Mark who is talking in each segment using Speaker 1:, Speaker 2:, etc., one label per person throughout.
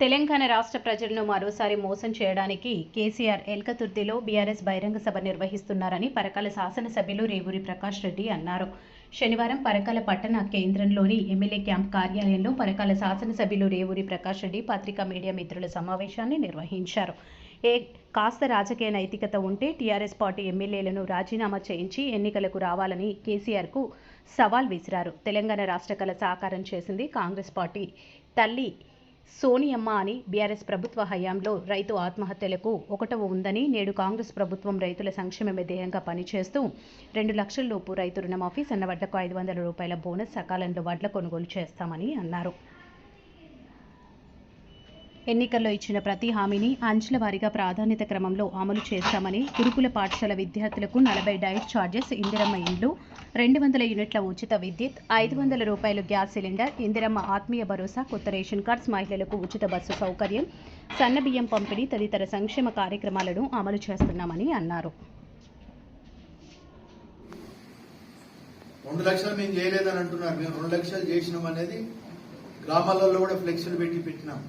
Speaker 1: తెలంగాణ రాష్ట్ర ప్రజలను మరోసారి మోసం చేయడానికి కేసీఆర్ ఎల్కతుర్తిలో బీఆర్ఎస్ బహిరంగ సభ నిర్వహిస్తున్నారని పరకాల శాసనసభ్యులు రేవూరి ప్రకాష్ రెడ్డి అన్నారు. శనివారం పరకాల పట్టణ కేంద్రంలోని ఎమ్మెల్యే క్యాంప్ కార్యాలయంలో పరకాల శాసనసభ్యులు రేవూరి ప్రకాష్ రెడ్డి పత్రికా మీడియా మిత్రుల సమావేశాన్ని నిర్వహించారు. ఏ కాస్త రాజకీయ నైతికత ఉంటే టీఆర్ఎస్ పార్టీ ఎమ్మెల్యేలను రాజీనామా చేయించి ఎన్నికలకు రావాలని కేసీఆర్కు సవాల్ విసిరారు. తెలంగాణ రాష్ట్ర కళ సాకారం చేసింది కాంగ్రెస్ పార్టీ. తల్లి సోనియమ్మ అని బీఆర్ఎస్ ప్రభుత్వ హయాంలో రైతు ఆత్మహత్యలకు ఒకటవ ఉందని నేడు కాంగ్రెస్ ప్రభుత్వం రైతుల సంక్షేమమే ధ్యేయంగా పనిచేస్తూ రెండు లక్షల లోపు రైతు రుణమాఫీ సన్నవడ్లకు ఐదు వందల రూపాయల బోనస్ సకాలంలో వడ్ల కొనుగోలు చేస్తామని అన్నారు. ఎన్నికల్లో ఇచ్చిన ప్రతి హామీని అంచెల వారీగా ప్రాధాన్యత క్రమంలో అమలు చేస్తామని గురుకుల పాఠశాల విద్యార్థులకు నలభై డైట్ ఛార్జెస్ ఇందిరమ్మ ఇండ్లు రెండు వందల యూనిట్ల ఉచిత విద్యుత్ ఐదు వందల రూపాయలు గ్యాస్ సిలిండర్ ఇందిరమ్మ ఆత్మీయ భరోసా కొత్త రేషన్ కార్డ్స్ మహిళలకు ఉచిత బస్సు సౌకర్యం సన్నబియ్యం పంపిణీ తదితర సంక్షేమ కార్యక్రమాలను అమలు చేస్తున్నామని అన్నారు.
Speaker 2: రెండు లక్షలు మేము చేయలేదని అంటున్నారు. మేము రెండు లక్షలు చేసినాం అనేది గ్రామాలలో కూడా ఫ్లెక్సీలు పెట్టి పెట్టినాం.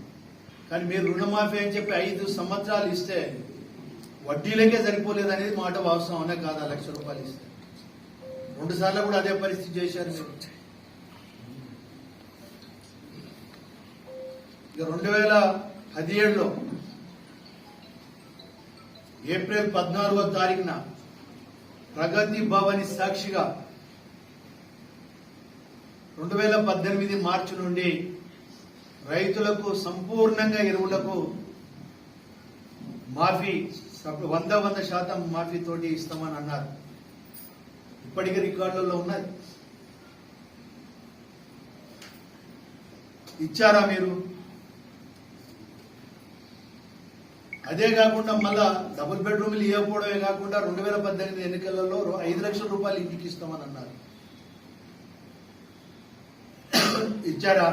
Speaker 2: కానీ మీరు రుణమాఫీ అని చెప్పి ఐదు సంవత్సరాలు ఇస్తే వడ్డీలకే సరిపోలేదు అనేది మాట వాస్తవం అనే కాదా లక్ష రూపాయలు ఇస్తే. రెండు సార్లు కూడా అదే పరిస్థితి చేశారు మీరు. ఇక రెండు వేల పదిహేడులో ఏప్రిల్ పద్నాలుగో తారీఖున ప్రగతి భవని సాక్షిగా రెండు వేల పద్దెనిమిది మార్చి నుండి రైతులకు సంపూర్ణంగా ఎరువులకు మాఫీ వంద వంద శాతం మాఫీతోటి ఇస్తామని అన్నారు. ఇప్పటికీ రికార్డులలో ఉన్నది. ఇచ్చారా మీరు? అదే కాకుండా మళ్ళా డబుల్ బెడ్రూమ్లు ఇవ్వకపోవడమే కాకుండా రెండు వేల పద్దెనిమిది ఎన్నికలలో ఐదు లక్షల రూపాయలు ఇంటికి ఇస్తామని అన్నారు. ఇచ్చారా?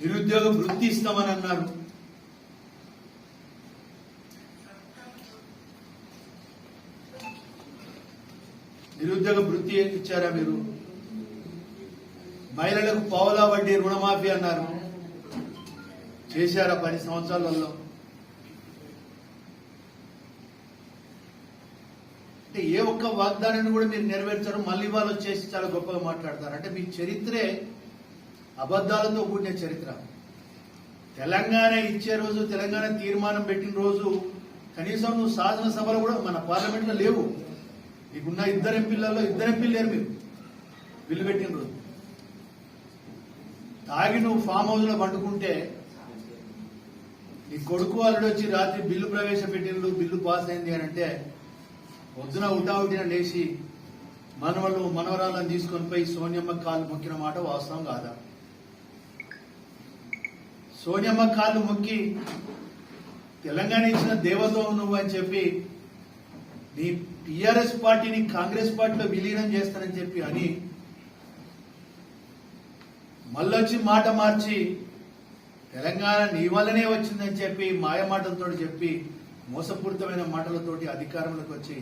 Speaker 2: నిరుద్యోగ వృత్తి ఇస్తామని అన్నారు. నిరుద్యోగ వృత్తి ఇచ్చారా మీరు? మహిళలకు పావులా వడ్డీ రుణమాఫీ అన్నారు. చేశారా పది సంవత్సరాలలో? అంటే ఏ ఒక్క వాగ్దానాన్ని కూడా మీరు నెరవేర్చారు మళ్ళీ వాళ్ళు వచ్చేసి చాలా గొప్పగా మాట్లాడతారు. అంటే మీ చరిత్రే అబద్ధాలతో కూడిన చరిత్ర. తెలంగాణ ఇచ్చే రోజు తెలంగాణ తీర్మానం పెట్టిన రోజు కనీసం నువ్వు శాసనసభలో కూడా మన పార్లమెంట్లో లేవు. నీకున్న ఇద్దరు ఎంపీలలో ఇద్దరు ఎంపీలు లేరు మీరు. బిల్లు పెట్టిన రోజు తాగి నువ్వు ఫామ్ హౌస్లో పండుకుంటే నీ కొడుకు వాళ్ళు వచ్చి రాత్రి బిల్లు ప్రవేశపెట్టినరు బిల్లు పాస్ అయింది అని అంటే పొద్దున ఉటావుటిన లేచి మనవళ్ళు మనవరాలను తీసుకొని పోయి సోనియమ్మ కాళ్ళు మొక్కిన మాట వాస్తవం కాదా? సోనియమ్మ కాళ్ళు మొక్కి తెలంగాణ ఇచ్చిన దేవతో నువ్వు అని చెప్పి నీ టిఆర్ఎస్ పార్టీని కాంగ్రెస్ పార్టీలో విలీనం చేస్తానని చెప్పి అని మళ్ళొచ్చి మాట మార్చి తెలంగాణ నీ వల్లనే వచ్చిందని చెప్పి మాయ మాటలతో చెప్పి మోసపూరితమైన మాటలతోటి అధికారంలోకి వచ్చి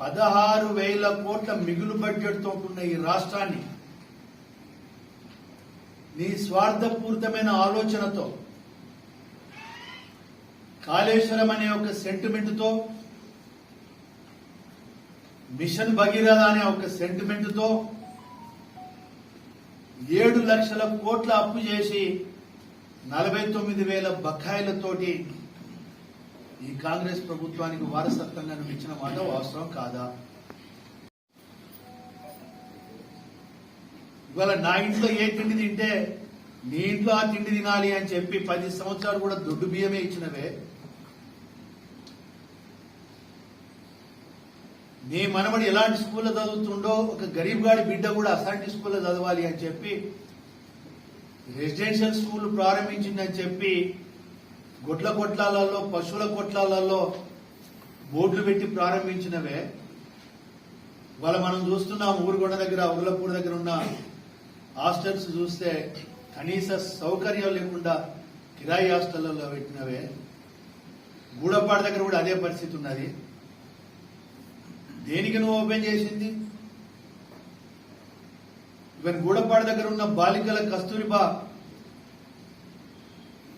Speaker 2: పదహారు వేల కోట్ల మిగులు బడ్జెట్తో ఉన్న ఈ రాష్ట్రాన్ని నీ స్వార్థపూరితమైన ఆలోచనతో కాళేశ్వరం అనే ఒక సెంటిమెంట్తో మిషన్ భగీరథ అనే ఒక సెంటిమెంట్తో ఏడు లక్షల కోట్ల అప్పు చేసి నలభై తొమ్మిది వేల బకాయిలతోటి ఈ కాంగ్రెస్ ప్రభుత్వానికి వారసత్వంగా ఇచ్చిన మాట వాస్తవం కాదా? ఇవాళ నా ఇంట్లో ఏ తిండి తింటే నీ ఇంట్లో ఆ తిండి తినాలి అని చెప్పి పది సంవత్సరాలు కూడా దొడ్డు బియ్యమే ఇచ్చినవే. నీ మనవడు ఎలాంటి స్కూల్లో చదువుతుండో ఒక గరీబ్ గాడి బిడ్డ కూడా అసాంటి స్కూల్లో చదవాలి అని చెప్పి రెసిడెన్షియల్ స్కూల్ ప్రారంభించిందని చెప్పి గొడ్ల కొట్లాలలో పశువుల కొట్లాలలో బోర్డులు పెట్టి ప్రారంభించినవే. వాళ్ళ మనం చూస్తున్నాం ఊరుగొండ దగ్గర ఉర్లపూర్ దగ్గర ఉన్న హాస్టల్స్ చూస్తే కనీస సౌకర్యం లేకుండా కిరాయి హాస్టళ్ళలో పెట్టినవే. గూడపాడు దగ్గర కూడా అదే పరిస్థితి ఉన్నది. దేనికి నువ్వు ఓపెన్ చేసింది? ఈవెన్ గూడపాడ దగ్గర ఉన్న బాలికల కస్తూరిబా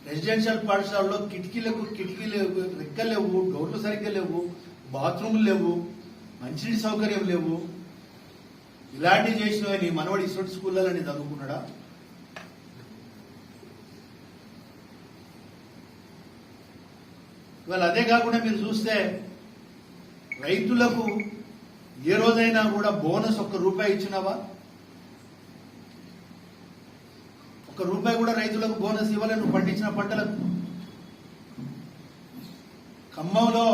Speaker 2: రెసిడెన్షియల్ పాఠశాలలో కిటికీలకు కిటికీలు రెక్కలు లేవు డోర్లు సరిగ్గా లేవు బాత్రూమ్లు లేవు మంచినీటి సౌకర్యం లేవు. ఇలాంటివి చేసినవి మనవాడు మనవడు ఇటువంటి స్కూళ్ళని చదువుకున్నాడా? ఇవాళ అదే కాకుండా మీరు చూస్తే రైతులకు ఏ రోజైనా కూడా బోనస్ ఒక్క రూపాయి ఇచ్చినావా? ఒక్క రూపాయి కూడా రైతులకు బోనస్ ఇవ్వలే నువ్వు పండించిన పంటలకు. ఖమ్మంలో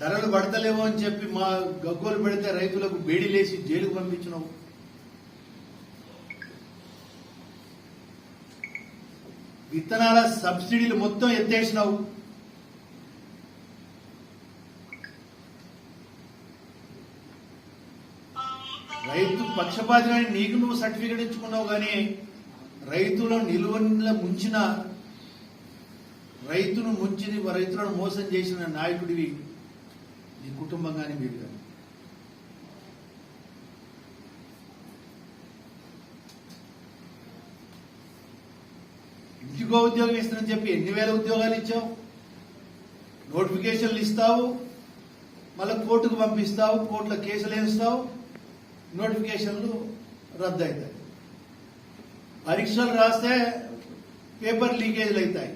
Speaker 2: ధరలు పడతలేవు అని చెప్పి మా గగ్గోలు పెడితే రైతులకు బేడీలేసి జైలుకు పంపించినావు. విత్తనాల సబ్సిడీలు మొత్తం ఎత్తేసినావు రైతు పక్షపాతిని నీకు నువ్వు సర్టిఫికెట్ ఇచ్చుకున్నావు కానీ రైతుల నిలువల ముంచిన రైతును ముంచి రైతులను మోసం చేసిన నాయకుడివి నీ కుటుంబం కానీ మీరు కానీ ఇంటికో ఉద్యోగం ఇస్తానని చెప్పి ఎన్ని వేల ఉద్యోగాలు ఇచ్చావు? నోటిఫికేషన్లు ఇస్తావు? మళ్ళీ కోర్టుకు పంపిస్తావు? కోర్టులో కేసులు వేస్తావు? నోటిఫికేషన్లు రద్దు అవుతాయి పరీక్షలు రాస్తే పేపర్ లీకేజ్లు అవుతాయి.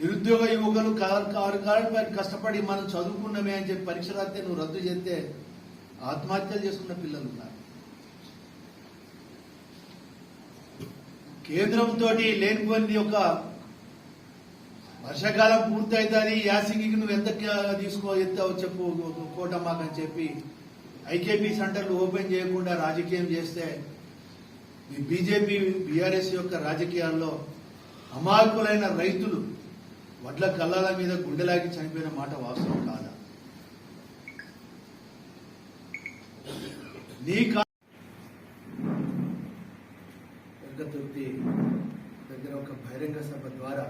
Speaker 2: నిరుద్యోగ యువకులు కారు కారు కష్టపడి మనం చదువుకున్నామే అని చెప్పి పరీక్ష రాస్తే నువ్వు రద్దు చేస్తే ఆత్మహత్యలు చేసుకున్న పిల్లలు ఉన్నారు కేంద్రంతో లేనిపోయింది ఒక వర్షాకాలం పూర్తయితే యాసింగికి నువ్వు ఎంత తీసుకో ఎత్తావు చెప్పు కోటమ్మాకని అని చెప్పి ఐకేపీ సెంటర్లు ఓపెన్ చేయకుండా రాజకీయం చేస్తే ఈ బీజేపీ బీఆర్ఎస్ యొక్క రాజకీయాల్లో అమాయకులైన రైతులు వడ్ల కల్లాల మీద గుండెలాగి చనిపోయిన మాట వాస్తవం కాదా? నీ కా దుర్గతుర్తి దగ్గర ఒక బహిరంగ సభ ద్వారా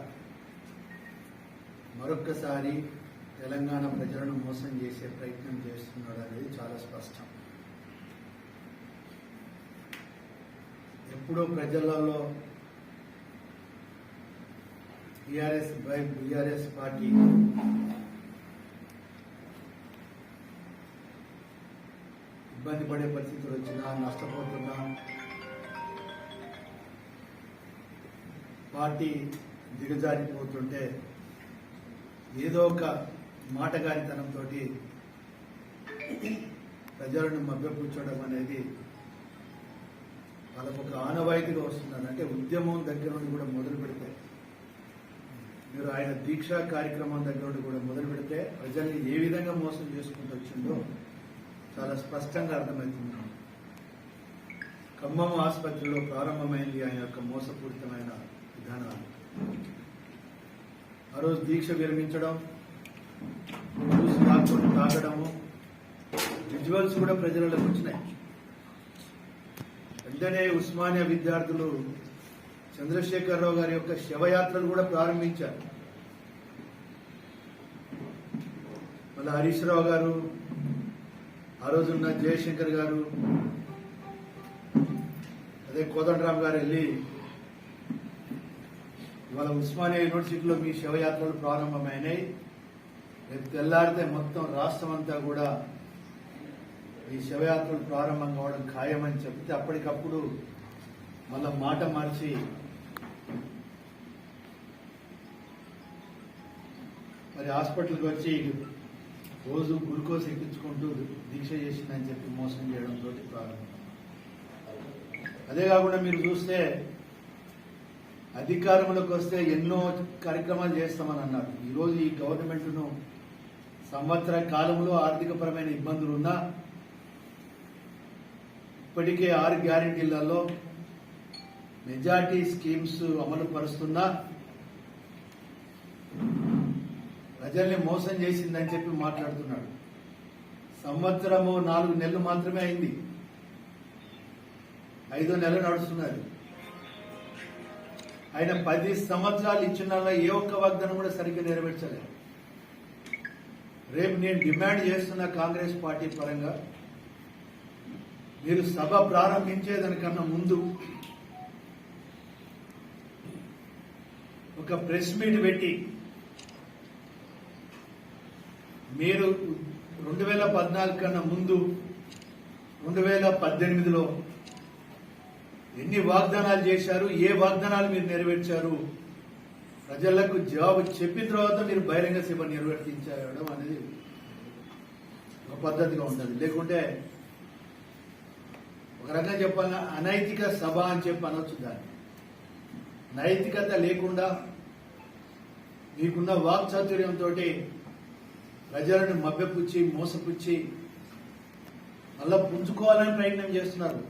Speaker 2: మరొక్కసారి తెలంగాణ ప్రజలను మోసం చేసే ప్రయత్నం చేస్తున్నాడు అనేది చాలా స్పష్టం. ఎప్పుడో ప్రజలలో బీఆర్ఎస్ బై బీఆర్ఎస్ పార్టీ ఇబ్బంది పడే పరిస్థితులు వచ్చినా నష్టపోతున్నా పార్టీ దిగజారిపోతుంటే ఏదో ఒక మాటగారితనంతో ప్రజలను మభ్యపుచ్చడం అనేది వాళ్ళకు ఒక ఆనవాయితీగా వస్తున్నారు అంటే ఉద్యమం దగ్గర నుండి కూడా మొదలు పెడితే మీరు ఆయన దీక్షా కార్యక్రమం దగ్గర నుండి కూడా మొదలు పెడితే ప్రజల్ని ఏ విధంగా మోసం చేసుకుంటూ వచ్చిందో చాలా స్పష్టంగా అర్థమవుతుంది. ఖమ్మం ఆసుపత్రిలో ప్రారంభమైంది ఆయన యొక్క మోసపూరితమైన విధానాలు. ఆ రోజు దీక్ష విరమించడం జ్యూస్ తాగుకొని తాగడము విజువల్స్ కూడా ప్రజలకు వచ్చినాయి. వెంటనే ఉస్మానియా విద్యార్థులు చంద్రశేఖరరావు గారి యొక్క శవయాత్రలు కూడా ప్రారంభించారు. మళ్ళీ హరీష్ రావు గారు ఆ రోజున్న జయశంకర్ గారు అదే కోదండరామ్ గారు వెళ్ళి ఇవాళ ఉస్మానియా యూనివర్సిటీలో మీ శవయాత్రలు ప్రారంభమైనాయి. రేపు తెల్లారితే మొత్తం రాష్ట్రం అంతా కూడా ఈ శవయాత్రలు ప్రారంభం కావడం ఖాయమని చెప్తే అప్పటికప్పుడు మళ్ళా మాట మార్చి మరి హాస్పిటల్కి వచ్చి రోజు గ్లూకోజ్ ఎక్కించుకుంటూ దీక్ష చేసిందని చెప్పి మోసం చేయడంతో ప్రారంభం. అదే కాకుండా మీరు చూస్తే అధికారంలోకి వస్తే ఎన్నో కార్యక్రమాలు చేస్తామని అన్నారు. ఈరోజు ఈ గవర్నమెంట్ను సంవత్సర కాలంలో ఆర్థికపరమైన ఇబ్బందులు ఉన్నా ఇప్పటికే ఆరు గ్యారెంటీలలో మెజార్టీ స్కీమ్స్ అమలు పరుస్తున్నా ప్రజల్ని మోసం చేసిందని చెప్పి మాట్లాడుతున్నాడు. సంవత్సరము నాలుగు నెలలు మాత్రమే అయింది. ఐదో నెల నడుస్తున్నారు ఆయన పది సంవత్సరాలు ఇచ్చిన ఏ ఒక్క వాగ్దానం కూడా సరిగ్గా నెరవేర్చలేదు. రేపు నేను డిమాండ్ చేస్తున్న కాంగ్రెస్ పార్టీ పరంగా మీరు సభ ప్రారంభించేదానికన్నా ముందు ఒక ప్రెస్ మీట్ పెట్టి మీరు రెండు వేల పద్నాలుగు కన్నా ముందు రెండు వేల పద్దెనిమిదిలో ఎన్ని వాగ్దానాలు చేశారు ఏ వాగ్దానాలు మీరు నెరవేర్చారు? ప్రజలకు జవాబు చెప్పిన తర్వాత మీరు బహిరంగ సభ నిర్వర్తించడం అనేది ఒక పద్ధతిగా ఉంటుంది. లేకుంటే ఒక రకంగా చెప్పాలన్నా అనైతిక సభ అని చెప్పి అనొచ్చు దాన్ని. నైతికత లేకుండా మీకున్న వాక్చాతుర్యంతో ప్రజలను మభ్యపుచ్చి మోసపుచ్చి మళ్ళా పుంజుకోవాలని ప్రయత్నం చేస్తున్నారు.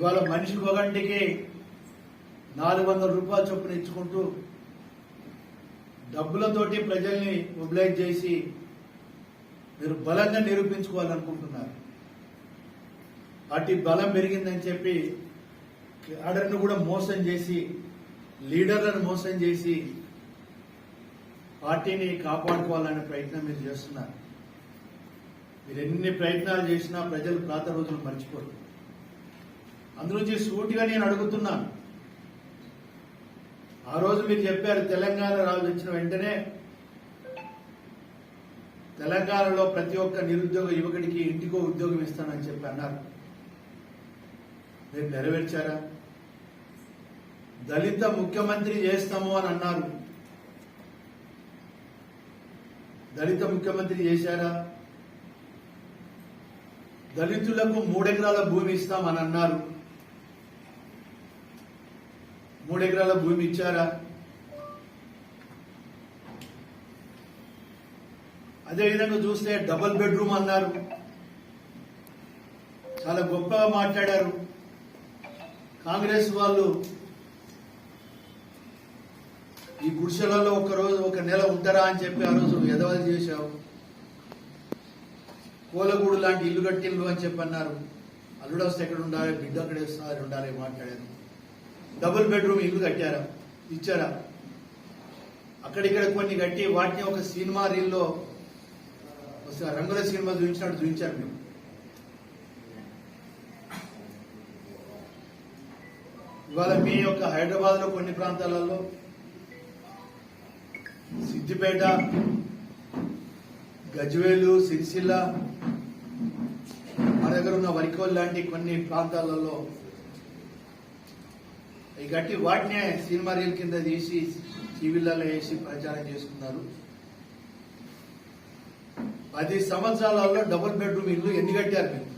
Speaker 2: ఇవాళ మనిషికి ఒక గంటకి నాలుగు వందల రూపాయల చొప్పున ఇచ్చుకుంటూ డబ్బులతోటి ప్రజల్ని మొబిలైజ్ చేసి మీరు బలంగా నిరూపించుకోవాలనుకుంటున్నారు. పార్టీ బలం పెరిగిందని చెప్పి క్యాడర్ను కూడా మోసం చేసి లీడర్లను మోసం చేసి పార్టీని కాపాడుకోవాలనే ప్రయత్నం మీరు చేస్తున్నారు. మీరు ఎన్ని ప్రయత్నాలు చేసినా ప్రజలు పాత రోజులు మర్చిపోరు. అందులోంచి సూటిగా నేను అడుగుతున్నాను. ఆ రోజు మీరు చెప్పారు తెలంగాణ రాజు వచ్చిన వెంటనే తెలంగాణలో ప్రతి ఒక్క నిరుద్యోగ యువకుడికి ఇంటికో ఉద్యోగం ఇస్తానని చెప్పి అన్నారు. మీరు నెరవేర్చారా? దళిత ముఖ్యమంత్రి చేస్తాము అని అన్నారు. దళిత ముఖ్యమంత్రి చేశారా? దళితులకు మూడెకరాల భూమి ఇస్తామని అన్నారు. మూడెకరాల భూమి ఇచ్చారా? అదేవిధంగా చూస్తే డబల్ బెడ్రూమ్ అన్నారు. చాలా గొప్పగా మాట్లాడారు. కాంగ్రెస్ వాళ్ళు ఈ గుడిసెలలో ఒక రోజు ఒక నెల ఉంటారా అని చెప్పి ఆ రోజు ఎదవలు చేశావు. కోలగూడు లాంటి ఇల్లు కట్టిల్లు అని చెప్పి అన్నారు అల్లుడు వస్తే ఎక్కడ ఉండాలి? బిడ్డ అక్కడ ఉండాలి మాట్లాడారు. డబుల్ బెడ్రూమ్ ఇల్లు కట్టారా? ఇచ్చారా? అక్కడిక్కడ కొన్ని కట్టి వాటిని ఒక సినిమా రీల్లో రంగుల సినిమా చూపించినట్టు చూపించారు మేము ఇవాళ మీ యొక్క హైదరాబాద్లో కొన్ని ప్రాంతాలలో సిద్దిపేట గజ్వేలు సిరిసిల్ల మా దగ్గర ఉన్న వరికోల్ లాంటి కొన్ని ప్రాంతాలలో ఈ గట్టి వాటినే సినిమా రీల్ కింద తీసి టీవీలలో వేసి ప్రచారం చేసుకున్నారు పది సంవత్సరాలలో డబుల్ బెడ్రూమ్ ఇల్లు ఎన్ని కట్టారు మీరు?